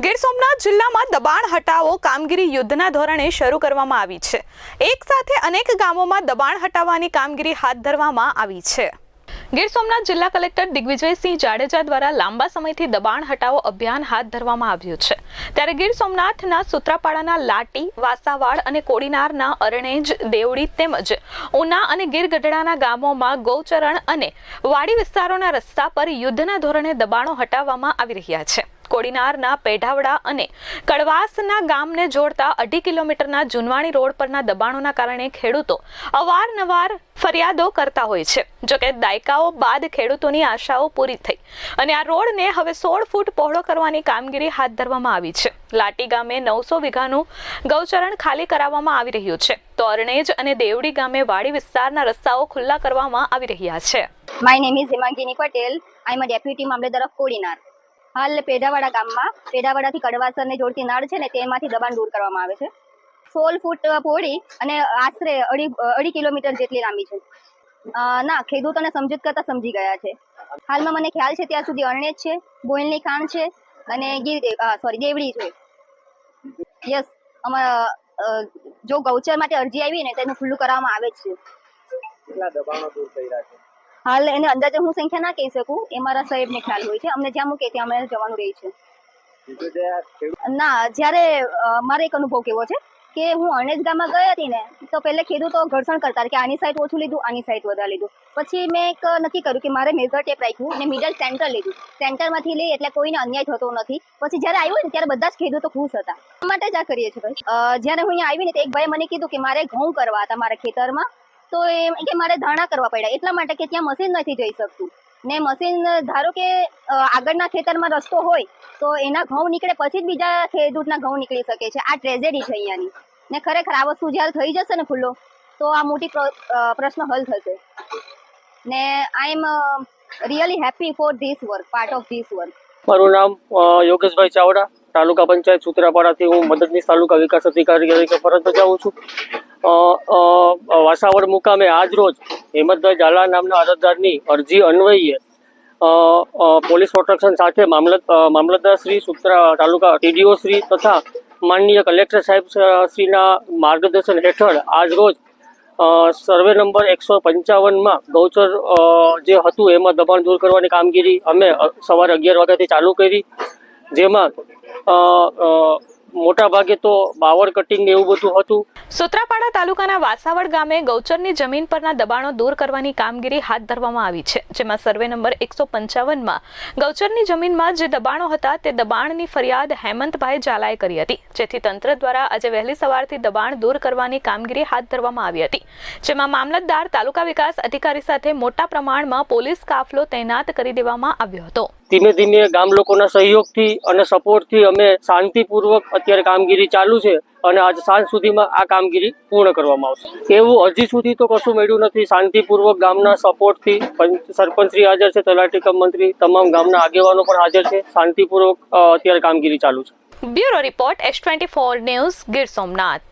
ગીર સોમનાથ જિલ્લામાં દબાણ હટાવો કામગીરી યુદ્ધના ધોરણે શરૂ કરવામાં આવી છે. એક સાથે અનેક ગામોમાં દબાણ હટાવવાની કામગીરી હાથ ધરવામાં આવી છે. ગીર સોમનાથ જિલ્લા કલેક્ટર દિગ્વિજયસિંહ જાડેજા દ્વારા લાંબા સમયથી દબાણ હટાવો અભિયાન હાથ ધરવામાં આવ્યું છે. ત્યારે ગીર સોમનાથના સુત્રાપાડાના લાટી, વાસાવાડ અને કોડીનારના અરણેજ, દેવડી તેમજ ઉના અને ગીર ગઢડાના ગામોમાં ગૌચરણ અને વાડી વિસ્તારોના રસ્તા પર યુદ્ધના ધોરણે દબાણો હટાવવામાં આવી રહ્યા છે. કોડીનારના પેઢાવડા અને કડવાસના ગામને જોડતા અઢી કિલોમીટરના જુનવાણી રોડ પરના દબાણોના કારણે ખેડૂતો અવારનવાર ફરિયાદો કરતા હોય છે. જોકે દાયકાઓ બાદ ખેડૂતોની આશાઓ પૂરી થઈ અને આ રોડને હવે સોળ ફૂટ પહોળો કરવાની કામગીરી હાથ ધરવામાં આવી છે. લાટી ગામે નવસો વીઘાનું ગૌચરણ ખાલી કરાવવામાં આવી રહ્યું છે. તો અરણેજ અને દેવડી ગામે વાડી વિસ્તારના રસ્તાઓ ખુલ્લા કરવામાં આવી રહ્યા છે. My name is Himangini Patel I am deputy મામલેદાર of Kodinar હાલ પેઢાવાડા ગામમાં પેઢાવાડાથી કડવાસરને જોડતી નાળ છે ને તેમાંથી દબાણ દૂર કરવામાં આવે છે. સોળ ફૂટ પહોળી અને આશરે અઢી અઢી કિલોમીટર જેટલી લાંબી છે. ના, ખેડૂતોને સમજૂત કરતા સમજી ગયા છે. હાલમાં મને ખ્યાલ છે ત્યાં સુધી અરણેજ છે ગોયલની ખાણ છે અને ગીર સોરી દેવડી છે. યસ અમારા જો ગૌચર માટે અરજી આવી ને તેનું ખુલ્લું કરવામાં આવે જ છે. દબાણો દૂર કર્યા છે? હાલ એને અંદાજે હું સંખ્યા ના કહી શકું, એ મારા સાહેબને ખ્યાલ હોય છે. અમને જ્યાં મૂકે ત્યાં અમે જવાનું રહે છે. ના, જ્યારે મારે એક અનુભવ કેવો છે કે હું અણેજ ગામમાં ગઈ હતી ને, તો પહેલે ખેડૂતો ઘર્ષણ કરતા કે આની સાઈડ ઓછું લીધું, આની સાઈડ વધારે લીધું. પછી મેં એક નક્કી કર્યું કે મારે મેજર ટેપ રાખ્યું અને મિડલ સેન્ટર લીધું. સેન્ટરમાંથી લઈ એટલે કોઈને અન્યાય થતો નથી. પછી જ્યારે આવ્યું ને, ત્યારે બધા જ ખેડૂતો ખુશ હતા. માટે જ આ કરીએ છીએ ભાઈ. જ્યારે હું અહીંયા આવી ને, તો એક ભાઈ મને કીધું કે મારે ઘઉં કરવા હતા મારા ખેતરમાં. તો એમ કે મારે ધાણા કરવા પડ્યા. એટલા માટે કે ત્યાં મશીન નથી જઈ શકતું. ને મશીન ધારો કે આગળના ખેતરમાં રસ્તો હોય, તો એના ઘઉં નીકળે પછી જ બીજા ખેડૂતના ઘઉં નીકળી શકે છે. આ ટ્રેજેડી છે અહીંયાની. ને ખરેખર આ વસ્તુ જ્યારે થઈ જશે ને ખુલ્લો, તો આ મોટી પ્રશ્ન હલ થશે. ને I am really happy for this work part of this work મારું નામ યોગેશભાઈ ચાવડા. તાલુકા પંચાયત સુત્રાપાડાથી હું મદદનીશ તાલુકા વિકાસ અધિકારી તરીકે ફરજ બજાવું છું. વાસાવડ મુકામે આજ રોજ હેમંતભાઈ ઝાલા નામના અરજદારની અરજી અન્વયે પોલીસ પ્રોટેક્શન સાથે મામલત મામલતદાર શ્રી સુત્રા તાલુકા ટીડીઓ શ્રી તથા માનનીય કલેક્ટર સાહેબ શ્રીના માર્ગદર્શન હેઠળ આજ રોજ સર્વે નંબર એકસો પંચાવનમાં ગૌચર જે હતું એમાં દબાણ દૂર કરવાની કામગીરી અમે સવારે અગિયાર વાગ્યાથી ચાલુ કરી. જેમાં મોટા ભાગે તો પાવર કટિંગ ને એવું બધું હતું. સુત્રાપાડા તાલુકાના વાસાવડ ગામે ગૌચરની જમીન પરના દબાણો દૂર કરવાની કામગીરી હાથ ધરવામાં આવી છે, જેમાં સર્વે નંબર એકસો પંચાવનમાં ગૌચરની જમીનમાં જે દબાણો હતા તે દબાણની ફરિયાદ હેમંતભાઈ ઝાલાએ કરી હતી, જેથી તંત્ર દ્વારા આજે વહેલી સવારથી દબાણ દૂર કરવાની કામગીરી હાથ ધરવામાં આવી હતી, જેમાં મામલતદાર, તાલુકા વિકાસ અધિકારી સાથે મોટા પ્રમાણમાં પોલીસ કાફલો તૈનાત કરી દેવામાં આવ્યો હતો. ધીમે ધીમે ગામ લોકોના સહયોગથી અને સપોર્ટથી અમે શાંતિપૂર્વક અત્યારે કામગીરી ચાલુ છે અને આજ સાંજ સુધીમાં આ કામગીરી પૂર્ણ કરવામાં આવશે. એવું હજી સુધી તો કશું મળ્યું નથી. શાંતિપૂર્વક ગામના સપોર્ટથી પંચ- સરપંચશ્રી હાજર છે, તલાટી કમ મંત્રી, તમામ ગામના આગેવાનો પણ હાજર છે. શાંતિપૂર્વક અત્યારે કામગીરી ચાલુ છે. Bureau report, S twenty four news Gir Somnath.